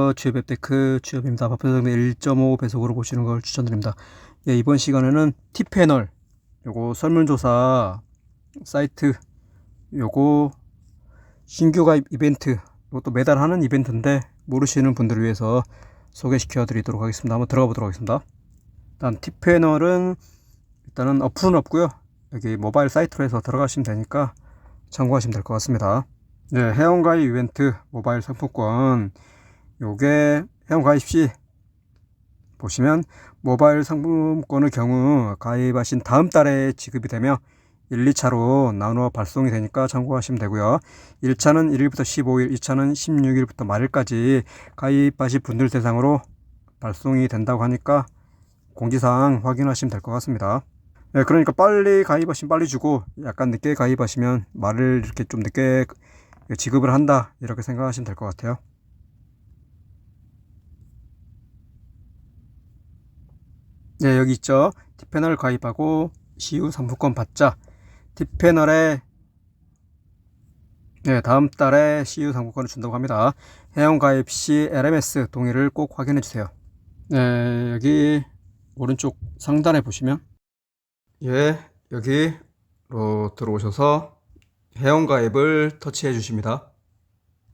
어, 주협앱테크 주협입니다. 발표성능 1.5 배속으로 보시는 걸 추천드립니다. 예, 이번 시간에는 T패널 요거 설문조사 사이트 요거 신규 가입 이벤트 이것도 매달 하는 이벤트인데 모르시는 분들을 위해서 소개시켜 드리도록 하겠습니다. 한번 들어가 보도록 하겠습니다. 일단 T패널은 일단은 어플은 없고요. 여기 모바일 사이트로 해서 들어가시면 되니까 참고하시면 될 것 같습니다. 네, 회원가입 이벤트 모바일 상품권 요게 회원 가입 시 보시면 모바일 상품권의 경우 가입하신 다음 달에 지급이 되며 1, 2차로 나누어 발송이 되니까 참고하시면 되고요. 1차는 1일부터 15일, 2차는 16일부터 말일까지 가입하신 분들 대상으로 발송이 된다고 하니까 공지사항 확인하시면 될 것 같습니다. 네, 그러니까 빨리 가입하시면 빨리 주고 약간 늦게 가입하시면 말을 이렇게 좀 늦게 지급을 한다 이렇게 생각하시면 될 것 같아요. 네, 여기 있죠. 티패널 가입하고 시우 상품권 받자. 티패널에 네, 다음 달에 CU 상품권을 준다고 합니다. 회원 가입 시 LMS 동의를 꼭 확인해 주세요. 네, 여기 오른쪽 상단에 보시면 예, 여기로 들어오셔서 회원 가입을 터치해 주십니다.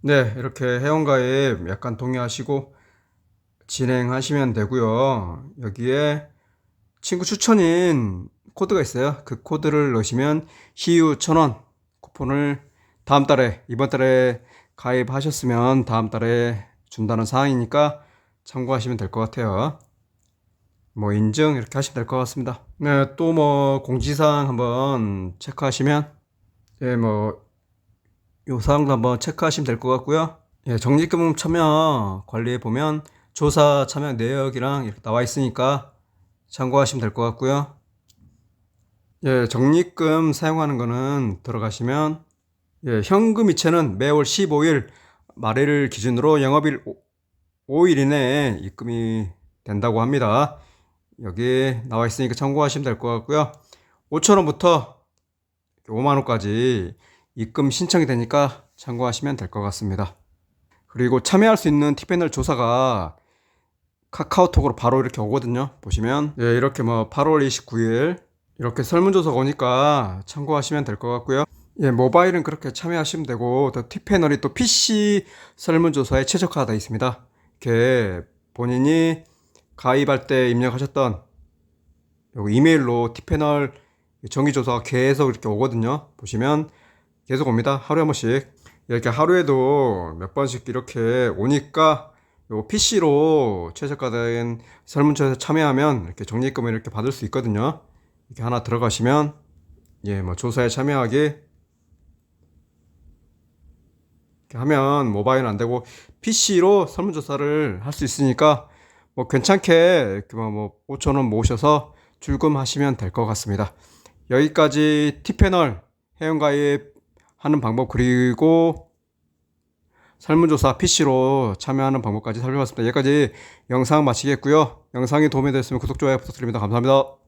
네, 이렇게 회원 가입 약간 동의하시고 진행하시면 되고요. 여기에 친구 추천인 코드가 있어요. 그 코드를 넣으시면 시유 1000원 쿠폰을 다음 달에 이번 달에 가입하셨으면 다음 달에 준다는 사항이니까 참고하시면 될 것 같아요. 뭐 인증 이렇게 하시면 될 것 같습니다. 네, 또 뭐 공지사항 한번 체크하시면 예, 뭐 요 사항도 한번 체크하시면 될 것 같고요. 예, 적립금 참여 관리해 보면 조사 참여 내역이랑 이렇게 나와 있으니까 참고하시면 될 것 같고요. 예, 적립금 사용하는 거는 들어가시면 예, 현금 이체는 매월 15일 말일 기준으로 영업일 5일 이내에 입금이 된다고 합니다. 여기 나와 있으니까 참고하시면 될 것 같고요. 5천원부터 5만원까지 입금 신청이 되니까 참고하시면 될 것 같습니다. 그리고 참여할 수 있는 티패널 조사가 카카오톡으로 바로 이렇게 오거든요. 보시면 예, 이렇게 뭐 8월 29일 이렇게 설문조사 오니까 참고하시면 될 것 같고요. 예, 모바일은 그렇게 참여하시면 되고 더 티패널이 또 PC 설문조사에 최적화되어 있습니다. 이렇게 본인이 가입할 때 입력하셨던 요 이메일로 티패널 정기조사가 계속 이렇게 오거든요. 보시면 계속 옵니다. 하루에 한 번씩. 이렇게 하루에도 몇 번씩 이렇게 오니까 요 PC로 최저가된 설문조사에 참여하면 이렇게 적립금을 이렇게 받을 수 있거든요. 이렇게 하나 들어가시면 예, 뭐 조사에 참여하기 이렇게 하면 모바일은 안 되고 PC로 설문조사를 할 수 있으니까 뭐 괜찮게 이렇게 뭐 5,000원 모으셔서 출금하시면 될 것 같습니다. 여기까지 티패널 회원가입 하는 방법 그리고 설문조사 PC로 참여하는 방법까지 살펴봤습니다. 여기까지 영상 마치겠고요. 영상이 도움이 됐으면 구독, 좋아요 부탁드립니다. 감사합니다.